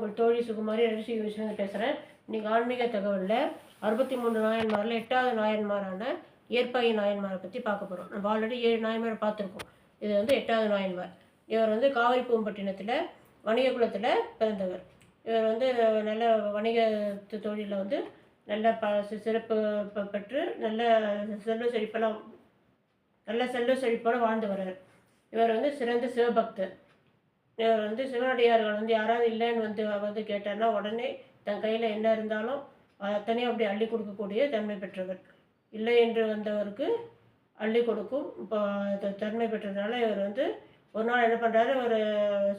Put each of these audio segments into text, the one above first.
உங்கள் தோழி சுகுமாரி ரிஷி யோசிச்சு பேசுகிறேன் இன்றைக்கி ஆன்மீக தகவலில் அறுபத்தி மூணு நாயன்மாரில் எட்டாவது நாயன்மாரான ஏற்பாகி நாயன்மாரை பற்றி பார்க்க போகிறோம் நம்ம ஆல்ரெடி ஏழு நாயன்மாரை பார்த்துருக்கோம். இது வந்து எட்டாவது நாயன்மார். இவர் வந்து காவிரி பூம்பட்டினத்தில் வணிக குலத்தில் பிறந்தவர். இவர் வந்து நல்ல வணிக தொழிலில் வந்து நல்ல ப சிறப்பு பெற்று நல்ல செல்வ செழிப்பெல்லாம் நல்ல செல்வ செழிப்போடு வாழ்ந்து வர்றார். இவர் வந்து சிறந்த சிவபக்தர். வந்து சிவனடியார்கள் வந்து யாராவது இல்லைன்னு வந்து வந்து கேட்டார்னா உடனே தன் கையில் என்ன இருந்தாலும் அத்தனையும் அப்படி அள்ளி கொடுக்கக்கூடிய தன்மை பெற்றவர். இல்லை என்று வந்தவருக்கு அள்ளி கொடுக்கும். இப்போ தன்மை பெற்றதுனால இவர் வந்து ஒரு நாள் என்ன பண்ணுறாரு ஒரு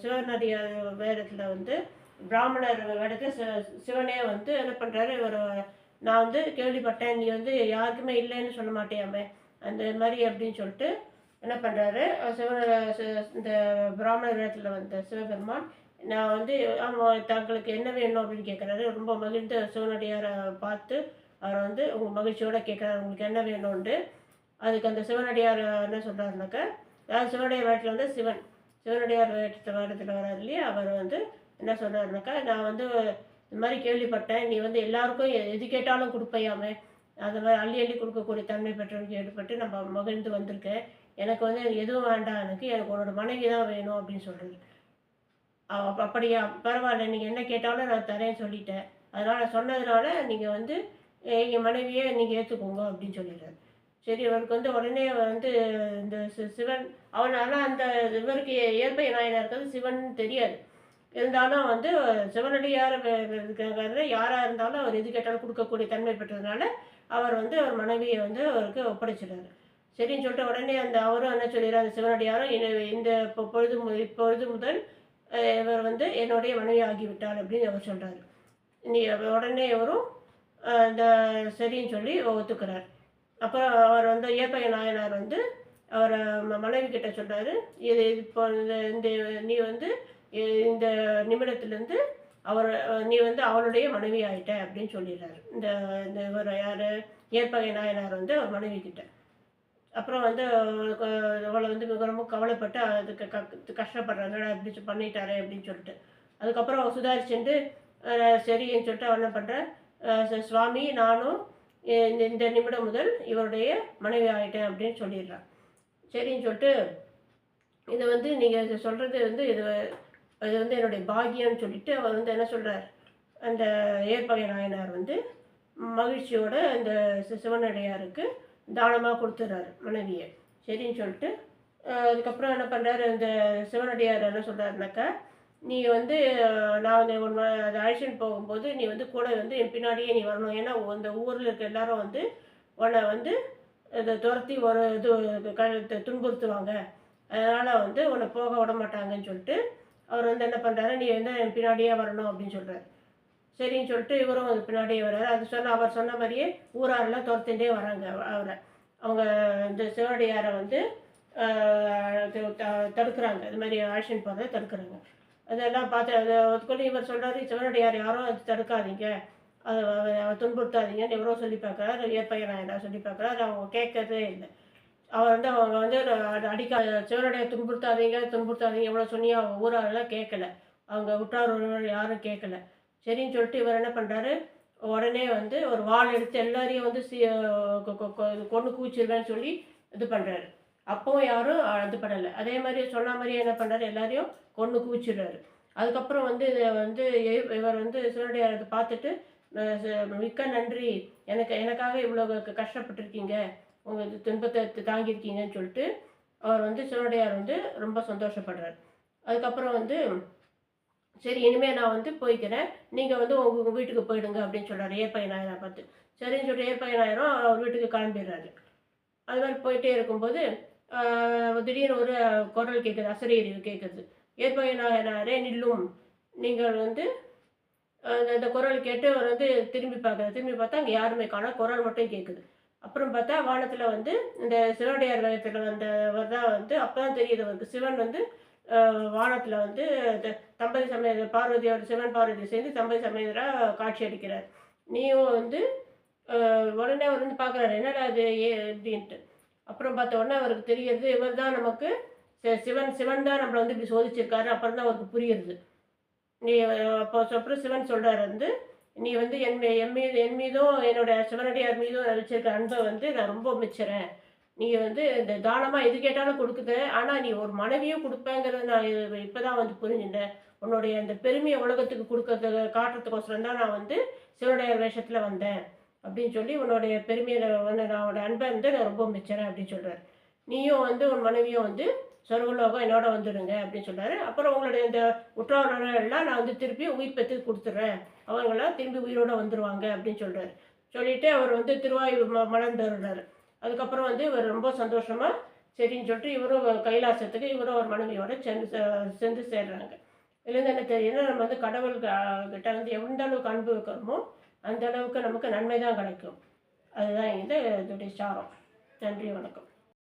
சிவனடியார் வேடத்தில் வந்து பிராமணர் வேடத்தில் சிவ சிவனே வந்து என்ன பண்ணுறாரு இவர் நான் வந்து கேள்விப்பட்டேன் நீ வந்து யாருக்குமே இல்லைன்னு சொல்ல மாட்டியாமே அந்த மாதிரி அப்படின்னு சொல்லிட்டு என்ன பண்ணுறாரு சிவன இந்த பிராமணர் வேடத்தில் வந்த சிவபெருமான் நான் வந்து ஆமாம் தங்களுக்கு என்ன வேணும் அப்படின்னு கேட்குறாரு ரொம்ப மகிழ்ந்த சிவனடியாரை பார்த்து அவரை வந்து உங்கள் மகிழ்ச்சியோடு கேட்குறாரு உங்களுக்கு என்ன வேணும்ன்ட்டு. அதுக்கு அந்த சிவனடியார் என்ன சொல்கிறாருனாக்கா அதாவது சிவனடியார் வேட்டில் வந்து சிவன் சிவனடியார் வேட்டத்தை வேடத்தில் வராது இல்லையா? அவர் வந்து என்ன சொல்கிறாருனாக்கா நான் வந்து இந்த மாதிரி கேள்விப்பட்டேன். நீ வந்து எல்லாருக்கும் எது கேட்டாலும் கொடுப்பையாமே. அந்த மாதிரி அள்ளி அள்ளி கொடுக்கக்கூடிய தன்மை பெற்றவனுக்கு ஏற்பட்டு நம்ம மகிழ்ந்து வந்திருக்கேன். எனக்கு வந்து எதுவும் வேண்டாம் எனக்கு எனக்கு உன்னோட மனைவி தான் வேணும் அப்படின்னு சொல்கிறது அப்படியா? பரவாயில்ல நீங்கள் என்ன கேட்டாலும் நான் தரேன்னு சொல்லிட்டேன். அதனால் சொன்னதுனால நீங்கள் வந்து எங்கள் மனைவியை நீங்கள் ஏற்றுக்கோங்க அப்படின்னு சொல்லிடுறாரு. சரி அவருக்கு வந்து உடனே வந்து இந்த சி- சிவன் அவன் ஆனால் அந்த இவருக்கு இயற்பை நாயனாக இருக்கிறது சிவன் தெரியாது. இருந்தாலும் வந்து சிவனடியார் இருக்கிறது யாராக இருந்தாலும் அவர் எது கேட்டாலும் கொடுக்கக்கூடிய தன்மை பெற்றதுனால அவர் வந்து அவர் மனைவியை வந்து அவருக்கு ஒப்படைச்சிடுறாரு. சரின்னு சொல்லிட்டு உடனே அந்த அவரும் என்ன சொல்லிடுறாரு அந்த சிவனடியாரும் இந்த- இந்த பொழுது மு- இப்பொழுது முதல் இவர் வந்து என்னுடைய மனைவி ஆகிவிட்டார் அப்படின்னு அவர் சொல்கிறார் நீ உடனே இவரும் இந்த சரின்னு சொல்லி ஒத்துக்கிறார். அப்புறம் அவர் வந்து இயற்பகை நாயனார் வந்து அவர் மனைவி கிட்ட சொல்கிறாரு இது இப்போ இந்த இந்த நீ வந்து இந்த நிமிடத்துலேருந்து அவர் நீ வந்து அவளுடைய மனைவி ஆயிட்ட அப்படின்னு சொல்லிடுறாரு. இந்த இந்த இவர் யார்? இயற்பகை நாயனார் வந்து அவர் மனைவி கிட்ட. அப்புறம் வந்து அவளை வந்து மிக ரொம்ப கவலைப்பட்டு அதுக்கு க கஷ்டப்படுறாங்க. இப்படி சொ- பண்ணிட்டாரே அப்படின்னு சொல்லிட்டு. அதுக்கப்புறம் அவள் சுதாரிச்சுட்டு சரின்னு சொல்லிட்டு அவன் என்ன பண்ணுறேன் சுவாமி நானும் இந்த இந்த நிமிடம் முதல் இவருடைய மனைவி ஆகிட்டேன் அப்படின்னு சொல்லிடுறான். சரின்னு சொல்லிட்டு இதை வந்து நீங்கள் சொல்கிறது வந்து இது இது வந்து என்னுடைய பாக்கியம்னு சொல்லிட்டு அவர் வந்து என்ன சொல்கிறார் அந்த ஏற்பகை நாயனார் வந்து மகிழ்ச்சியோட அந்த சி- தானமாக கொடுத்துட்றாரு மனைவியை. சரின்னு சொல்லிட்டு அதுக்கப்புறம் என்ன பண்ணுறாரு இந்த சிவனடியார் என்ன சொல்கிறாருனாக்கா நீ வந்து நான் வந்து உன்னை அதை அழைச்சிட்டு போகும்போது நீ வந்து கூட வந்து என் பின்னாடியே நீ வரணும். ஏன்னா இந்த ஊரில் இருக்க எல்லாரும் வந்து உன்னை வந்து இதை துரத்தி ஒரு இது க துன்புறுத்துவாங்க. அதனால் வந்து உன்னை போக விட மாட்டாங்கன்னு சொல்லிட்டு அவர் வந்து என்ன பண்ணுறாரு நீ வந்து என் பின்னாடியே வரணும் அப்படின்னு சொல்கிறார் சரின்னு சொல்லிட்டு இவரும் அது பின்னாடியே வர்றாரு. அது சொன்ன அவர் சொன்ன மாதிரியே ஊராரெல்லாம் துரத்துட்டே வராங்க அவரை. அவங்க இந்த சிவனடியாரை வந்து த- தடுக்கிறாங்க. இது மாதிரி ஆக்ஷன் போகிறத தடுக்கிறாங்க. அதெல்லாம் பார்த்து அது அதுக்குள்ளே இவர் சொல்கிறாரு சிவனடியார் யாரும் அது தடுக்காதீங்க. அதை அவ துன்புறுத்தாதீங்கன்னு எவரோ சொல்லி பார்க்குறாரு. ஏற்பையன் என்ன சொல்லி பார்க்குறாரு. அவங்க கேட்கறதே இல்லை. அவர் வந்து அவங்க வந்து அடிக்க சிவனுடைய துன்புறுத்தாதீங்க துன்புறுத்தாதீங்க. எவ்வளோ சொன்னியும் அவங்க ஊராரெல்லாம் கேட்கல. அவங்க உற்றார் உறவினர் யாரும் கேட்கல. சரின்னு சொல்லிட்டு இவர் என்ன பண்ணுறாரு உடனே வந்து ஒரு வாள் எடுத்து எல்லாரையும் வந்து சி கொ- கொன்று கூச்சிருவேன்னு சொல்லி இது பண்ணுறாரு அப்போவும் யாரும் இது பண்ணலை. அதே மாதிரி சொன்ன மாதிரியே என்ன பண்ணுறாரு எல்லாரையும் கொன்று கூச்சிடுறாரு அதுக்கப்புறம் வந்து இதை வந்து இவர் வந்து சிவனுடைய அதை பார்த்துட்டு மிக்க நன்றி. எனக்கு எனக்காக இவ்வளோ க- கஷ்டப்பட்டிருக்கீங்க. உங்கள் துன்பத்தை தாங்கியிருக்கீங்கன்னு சொல்லிட்டு அவர் வந்து சிவனுடையார் வந்து ரொம்ப சந்தோஷப்படுறார். அதுக்கப்புறம் வந்து சரி இனிமேல் நான் வந்து போய்க்கிறேன். நீங்கள் வந்து உங்கள் வீட்டுக்கு போயிடுங்க அப்படின்னு சொல்கிறாரு ஏற்பை பார்த்து. சரின்னு சொல்லிட்டு ஏற்பயனாயிரம் அவர் வீட்டுக்கு கிளம்பிடுறாரு. அது மாதிரி போயிட்டே இருக்கும்போது திடீர்னு ஒரு குரல் கேட்குது அசரீரி கேட்குது ஏற்பை நில்லும். நீங்கள் வந்து அந்த அந்த குரல் கேட்டு அவர் வந்து திரும்பி பார்க்குறாரு. திரும்பி பார்த்தா அங்கே யாருமே காணோம். குரல் மட்டும் கேட்குது அப்புறம் பார்த்தா வானத்தில் வந்து இந்த சிவனுடைய வேகத்தில் வந்தவர் தான் வந்து அப்போ தான் தெரியுது அவருக்கு. சிவன் வந்து வானத்தில் வந்து த- தம்பதி சமேத பார்வதியோட சிவன் பார்வதி சேர்ந்து தம்பதி சமேதராக காட்சி அளிக்கிறார் நீயும் வந்து உடனே அவர் வந்து பார்க்குறாரு என்னடா அது ஏ அப்படின்ட்டு அப்புறம் பார்த்த உடனே அவருக்கு தெரியறது இவர் தான் நமக்கு சிவன் சிவன் தான் நம்மளை வந்து இப்படி சோதிச்சிருக்காரு அப்புறம் தான் அவருக்கு புரியுது. நீ அப்போ அப்புறம் சிவன் சொல்கிறார் வந்து நீ வந்து என் என் மீது என் மீதும் என்னோட சிவனடியார் மீதும் நான் வச்சிருக்க அன்பை வந்து நான் ரொம்ப மிச்சுறேன். நீ வந்து இந்த தானமாக எது கேட்டாலும் கொடுக்குத. ஆனால் நீ ஒரு மனைவியும் கொடுப்பேங்கிறத நான் இப்போ தான் வந்து புரிஞ்சுட்டேன் உன்னுடைய அந்த பெருமையை உலகத்துக்கு கொடுக்கறதுக்கு காட்டுறதுக்கோசரம் தான் நான் வந்து சிவனுடைய வேஷத்தில் வந்தேன். அப்படின்னு சொல்லி உன்னுடைய பெருமையை வந்து நான் உன்னோட அன்பை வந்து நான் ரொம்ப மிச்சறேன் அப்படின்னு சொல்கிறார் நீயும் வந்து உன் மனைவியும் வந்து சொர்க்கலோகம் என்னோட வந்துடுங்க அப்படின்னு சொல்றாரு. அப்புறம் உங்களுடைய இந்த உற்றவர்கள் எல்லாம் நான் வந்து திருப்பி உயிர் பெற்று கொடுத்துட்றேன் அவங்களாம் திரும்பி உயிரோட வந்துருவாங்க அப்படின்னு சொல்றாரு. சொல்லிட்டு அவர் வந்து திருவாயூர் ம மலர்ந்துடுறாரு அதுக்கப்புறம் வந்து இவர் ரொம்ப சந்தோஷமாக சரின்னு சொல்லிட்டு இவரும் கைலாசத்துக்கு இவரும் ஒரு மனைவியோட சென்று சென்று சேர்றாங்க. இதுலேருந்து என்ன தெரியுதுன்னா நம்ம வந்து கடவுள் கிட்ட வந்து எந்த அளவுக்கு அன்பு வைக்கிறோமோ அந்த அளவுக்கு நமக்கு நன்மை தான் கிடைக்கும். அதுதான் இந்த இதோடைய சாரம். நன்றி வணக்கம்.